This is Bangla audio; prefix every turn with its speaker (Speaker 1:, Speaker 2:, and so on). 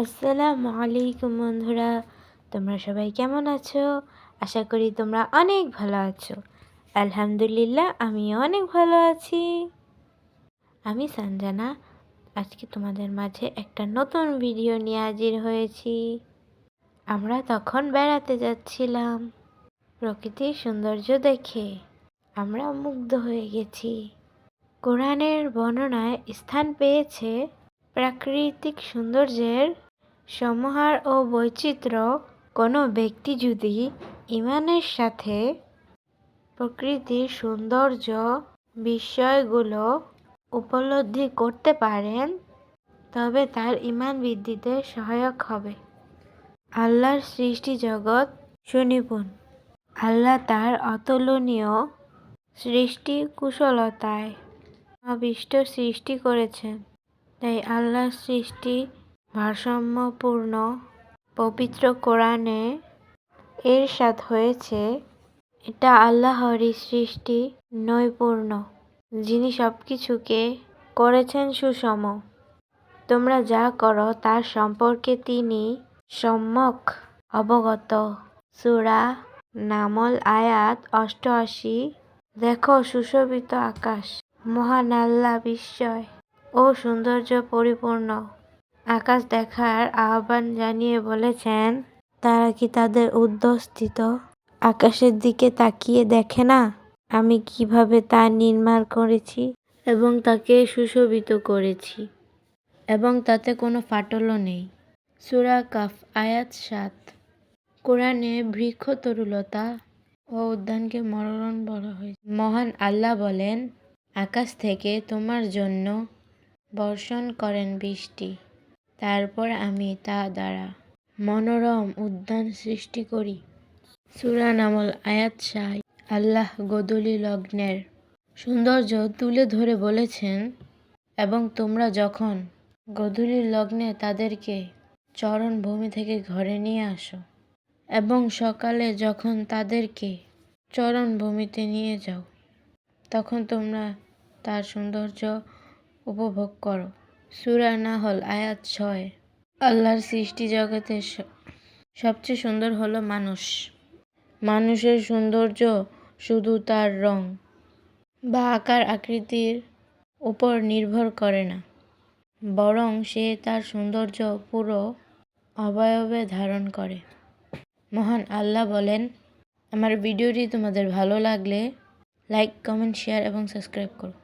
Speaker 1: আসসালামু আলাইকুম বন্ধুরা। তোমরা সবাই কেমন আছো? আশা করি তোমরা অনেক ভালো আছো। আলহামদুলিল্লাহ আমি অনেক ভালো আছি। আমি সঞ্জানা আজকে তোমাদের মাঝে একটা নতুন ভিডিও নিয়ে হাজির হয়েছি। আমরা তখন বেড়াতে যাচ্ছিলাম প্রকৃতির সৌন্দর্য দেখে। আমরা মুগ্ধ হয়ে গেছি। কোরআনের বর্ণনায় স্থান পেয়েছে প্রাকৃতিক সৌন্দর্যের সমাহার ও বৈচিত্র্য কোনো ব্যক্তি যদি ইমানের সাথে প্রকৃতির সৌন্দর্য বিষয়গুলো উপলব্ধি করতে পারেন, তবে তার ইমান বৃদ্ধিতে সহায়ক হবে। আল্লাহর সৃষ্টি জগৎ সুনিপুণ। আল্লাহ তার অতুলনীয় সৃষ্টি কুশলতায় অবিষ্ট সৃষ্টি করেছেন। তাই আল্লাহর সৃষ্টি ভারসাম্যপূর্ণ পবিত্র কোরআনে এরশাদ হয়েছে, এটা আল্লাহরই সৃষ্টি, নৈপুণ্য। যিনি সব কিছুকে করেছেন সুষম। তোমরা যা করো তার সম্পর্কে তিনি সম্যক অবগত। সুরা নামল আয়াত অষ্টআশি। দেখো সুশোভিত আকাশ, মহান আল্লাহ বিস্ময় ও সৌন্দর্য পরিপূর্ণ। আকাশ দেখার আহ্বান জানিয়ে বলেছেন, তারা কি তাদের উদ্ধস্থিত আকাশের দিকে তাকিয়ে দেখে না? আমি কীভাবে তা নির্মাণ করেছি এবং তাকে সুশোভিত করেছি? এবং তাতে কোনো ফাটলও নেই। সুরা কাফ, আয়াত সাত। কোরআনে বৃক্ষ তরুলতা ও উদ্যানকে মনোরম বলা হয়েছে। মহান আল্লাহ বলেন, আকাশ থেকে তোমার জন্য বর্ষণ করেন বৃষ্টি। তারপর আমি তা দ্বারা মনোরম উদ্যান সৃষ্টি করি। সুরা নামল আয়াত শাহ আল্লাহ গদুলি লগ্নের সৌন্দর্য তুলে ধরে বলেছেন, এবং তোমরা যখন গধূলির লগ্নে তাদেরকে চরণভূমি থেকে ঘরে নিয়ে আসো, এবং সকালে যখন তাদেরকে চরণভূমিতে নিয়ে যাও, তখন তোমরা তার সৌন্দর্য উপভোগ করো। সুরা নাহল, আয়াত ছয়। আল্লাহর সৃষ্টি জগতে সবচেয়ে সুন্দর হলো মানুষ। মানুষের সৌন্দর্য শুধু তার রং বা আকার আকৃতির উপর নির্ভর করে না, বরং সে তার সৌন্দর্য পুরো অবয়বে ধারণ করে। মহান আল্লাহ বলেন, আমার ভিডিওটি তোমাদের ভালো লাগলে লাইক, কমেন্ট, শেয়ার এবং সাবস্ক্রাইব করো।